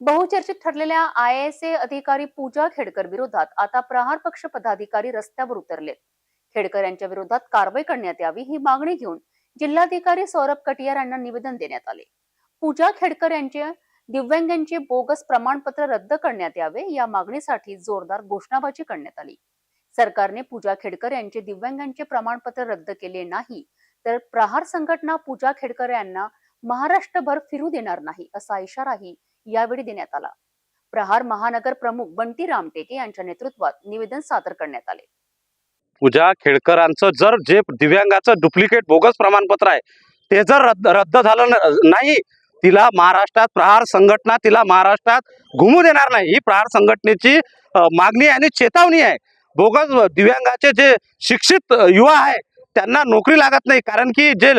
बहुचर्चित ठरलेल्या I S A अधिकारी पूजा खेडकर विरोधात आता प्रहार पक्ष पदाधिकारी रस्त्यावर उतरलेत खेडकर यांच्या विरोधात कारवाई करण्यात यावी ही मागणी घेऊन जिल्हाधिकारी सौरभ कटियार यांना निवेदन देण्यात आले. पूजा खेडकर यांचे दिव्यांगांचे बोगस प्रमाणपत्र रद्द करण्यात यावे या मागणीसाठी जोरदार घोषणाबाजी करण्यात आली. सरकारने पूजा खेडकर यांचे दिव्यांगांचे प्रमाणपत्र रद्द केले नाही तर प्रहार संघटना पूजा खेडकर यांना महाराष्ट्रभर फिरू देणार नाही असा इशाराही यावेळी देण्यात आला. प्रहार महानगर प्रमुख बंटी रामटेके यांच्या नेतृत्वात निवेदन सादर करण्यात आले. पूजा खेडकरांचं जर जे दिव्यांगाचं डुप्लिकेट बोगस प्रमाणपत्र आहे ते जर रद्द रद्द झालं न- नाही तिला महाराष्ट्रात प्रहार संघटना तिला महाराष्ट्रात घुमू देणार नाही. ही प्रहार संघटनेची मागणी आणि चेतावणी आहे. बोगस दिव्यांगाचे जे शिक्षित युवा आहे त्यांना नोकरी लागत नाही. कारण की जे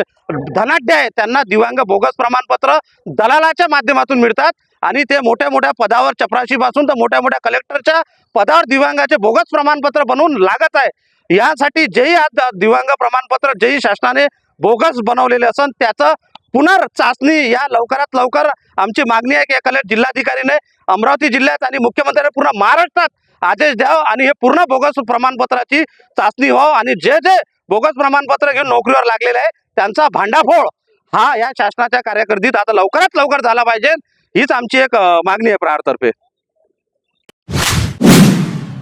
धनाढ्य आहे त्यांना दिव्यांग बोगस प्रमाणपत्र दलालाच्या माध्यमातून मिळतात आणि ते मोठ्या मोठ्या पदावर चपराशीपासून तर मोठ्या मोठ्या कलेक्टरच्या पदावर दिव्यांगाचे बोगस प्रमाणपत्र बनवून लागत आहे. यासाठी जेही आज दिव्यांग प्रमाणपत्र जेही शासनाने बोगस बनवलेले असन त्याचं पुनर्चाचणी या लवकरात लवकर आमची मागणी आहे की एखाद्या जिल्हाधिकारीने अमरावती जिल्ह्यात आणि मुख्यमंत्र्यांनी पूर्ण महाराष्ट्रात आदेश द्यावं आणि हे पूर्ण बोगस प्रमाणपत्राची चाचणी व्हावं आणि जे जे बोगस प्रमाणपत्र घेऊन नोकरीवर लागलेले आहे. त्यांचा भांडाफोड हा या शासनाच्या कार्यकर्तीत आता लवकरात लवकर झाला पाहिजे. हीच आमची एक मागणी आहे प्रहारतर्फे.